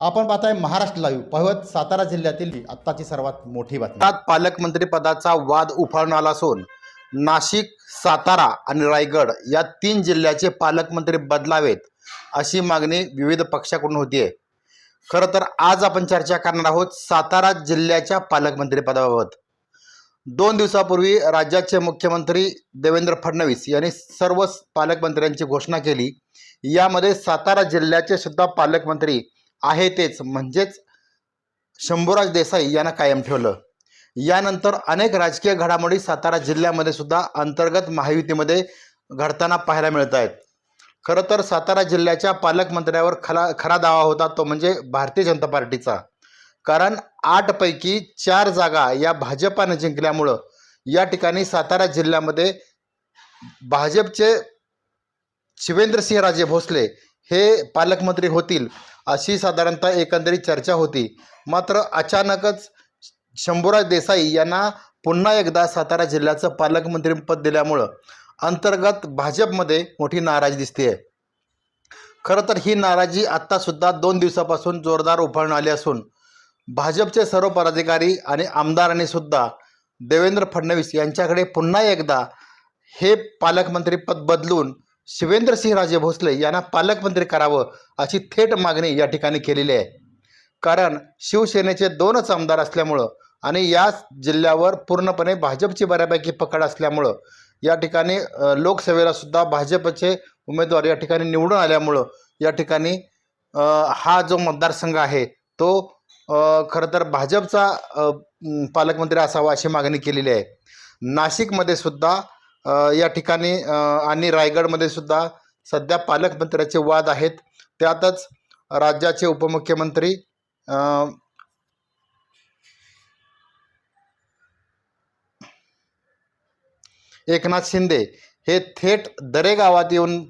आपण पाहताय महाराष्ट्र लाईव्ह पाहत सातारा जिल्ह्यातील आत्ताची सर्वात मोठी बातमी. त्यात पालकमंत्री पदाचा वाद उफाळून आला असून नाशिक सातारा आणि रायगड या तीन जिल्ह्याचे पालकमंत्री बदलावेत अशी मागणी विविध पक्षाकडून होतीये. खरं तर आज आपण चर्चा करणार आहोत सातारा जिल्ह्याच्या पालकमंत्री पदाबाबत दोन दिवसापूर्वी राज्याचे मुख्यमंत्री देवेंद्र फडणवीस यांनी सर्व पालकमंत्र्यांची घोषणा केली. यामध्ये सातारा जिल्ह्याचे सुद्धा पालकमंत्री आहे तेच. म्हणजेच शंभूराज देसाई यांना कायम ठेवलं. यानंतर अनेक राजकीय घडामोडी सातारा जिल्ह्यामध्ये सुद्धा अंतर्गत महायुतीमध्ये घडताना पाहायला मिळत आहेत खरं तर सातारा जिल्ह्याच्या पालकमंत्र्यावर खरा खरा दावा होता तो म्हणजे भारतीय जनता पार्टीचा. कारण आठपैकी चार जागा या भाजपानं जिंकल्यामुळं या ठिकाणी सातारा जिल्ह्यामध्ये भाजपचे शिवेंद्रसिंहराजे भोसले हे पालकमंत्री होतील. अशी साधारणतः एकंदरीत चर्चा होती. मात्र अचानकच शंभूराज देसाई यांना पुन्हा एकदा सातारा जिल्ह्याचं पालकमंत्रीपद दिल्यामुळं अंतर्गत भाजपमध्ये मोठी नाराजी दिसते खरं तर ही नाराजी आत्तासुद्धा दोन दिवसापासून जोरदार उफाळून आली असून भाजपचे सर्व पदाधिकारी आणि आमदारांनी सुद्धा देवेंद्र फडणवीस यांच्याकडे पुन्हा एकदा हे पालकमंत्रीपद बदलून शिवेंद्रसिंहराजे भोसले यांना पालकमंत्री करावं अशी थेट मागणी या ठिकाणी केलेली आहे. कारण शिवसेनेचे दोनच आमदार असल्यामुळं आणि या जिल्ह्यावर पूर्णपणे भाजपची बऱ्यापैकी पकड असल्यामुळं या ठिकाणी अ, लोकसभेला सुद्धा भाजपचे उमेदवार या ठिकाणी निवडून आल्यामुळं या ठिकाणी हा जो मतदारसंघ आहे तो खरं तर भाजपचा पालकमंत्री असावा अशी मागणी केलेली आहे. नाशिकमध्ये सुद्धा या ठिकाणी आणि रायगडमध्ये सुद्धा सध्या पालकमंत्र्याचे वाद आहेत. त्यातच राज्याचे उपमुख्यमंत्री एकनाथ शिंदे हे थेट दरे गावात येऊन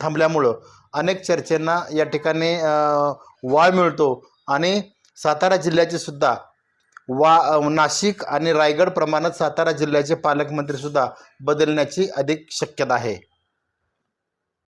थांबल्यामुळं अनेक चर्चेंना या ठिकाणी वाळ वाव मिळतो. आणि सातारा जिल्ह्याचे सुद्धा वा नाशिक आणि रायगड प्रमाणात सातारा जिल्ह्याचे पालकमंत्रीसुद्धा बदलण्याची अधिक शक्यता आहे.